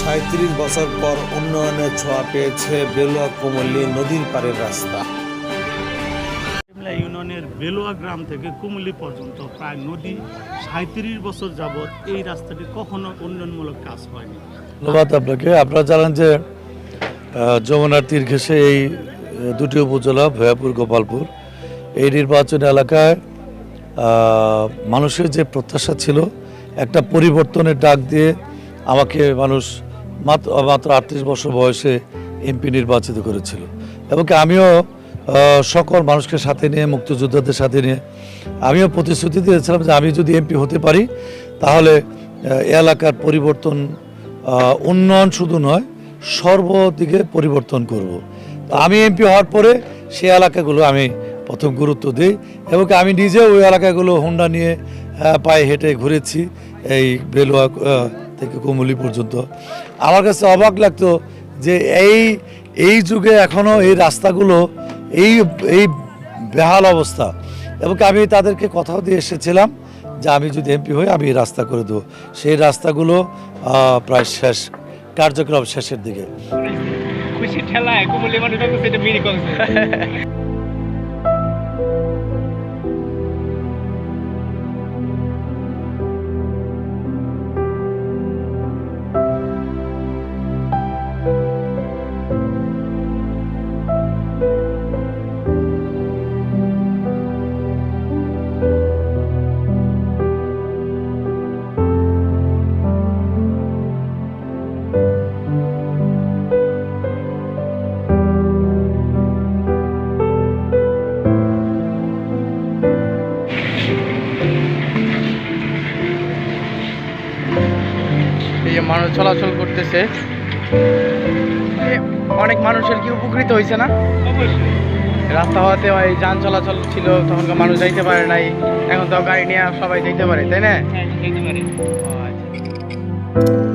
সাঁত্রিশ বছর পর উন্নয়নের ছোঁয়া পেয়েছে বেলুয়া কুমল্লি নদীর পাড়ের রাস্তা। ইউনিয়নের বেলুয়া গ্রাম থেকে কুমুলি পর্যন্ত প্রায় নদী সাঁত্রিশ বছর যাবৎ এই রাস্তাটি কখনো উন্নয়নমূলক কাজ হয়নি। ধন্যবাদ আপনাকে। আপনারা জানেন যে যমুনার তীর ঘেঁষে এই দুটি উপজেলা ভয়াপুর গোপালপুর। এই নির্বাচন এলাকায় মানুষের যে প্রত্যাশা ছিল একটা পরিবর্তনের ডাক দিয়ে আমাকে মানুষ মাত্র মাত্র আটত্রিশ বছর বয়সে এমপি নির্বাচিত করেছিল। এবং আমিও সকল মানুষকে সাথে নিয়ে, মুক্তিযোদ্ধাদের সাথে নিয়ে, আমিও প্রতিশ্রুতি দিয়েছিলাম যে আমি যদি এমপি হতে পারি, তাহলে এলাকার পরিবর্তন উন্নয়ন শুধু নয়, সর্বদিকে পরিবর্তন করব। আমি এমপি হওয়ার পরে সেই এলাকাগুলো আমি প্রথম গুরুত্ব দিই এবং আমি নিজেও ওই এলাকাগুলো হোন্ডা নিয়ে পায়ে হেঁটে ঘুরেছি, এই বেলুয়া থেকে কুমুলি পর্যন্ত। আমার কাছে অবাক লাগতো যে এই এই যুগে এখনও এই রাস্তাগুলো, এই এই বেহাল অবস্থা। এবং আমি তাদেরকে কথাও দিয়ে এসেছিলাম যে আমি যদি এমপি হই, আমি এই রাস্তা করে দেবো। সেই রাস্তাগুলো প্রায় শেষ, কার্যক্রম শেষের দিকে। খুশি ঠেলায় কুমলি মানুষ মানুষ চলাচল করতেছে। অনেক মানুষের কি উপকৃত হয়েছে না? রাস্তা হওয়াতে ওই যান চলাচল ছিল তখনকার মানুষ যাইতে পারে নাই। এখন তো গাড়ি নিয়ে সবাই যাইতে পারে তাই না? ও, আচ্ছা।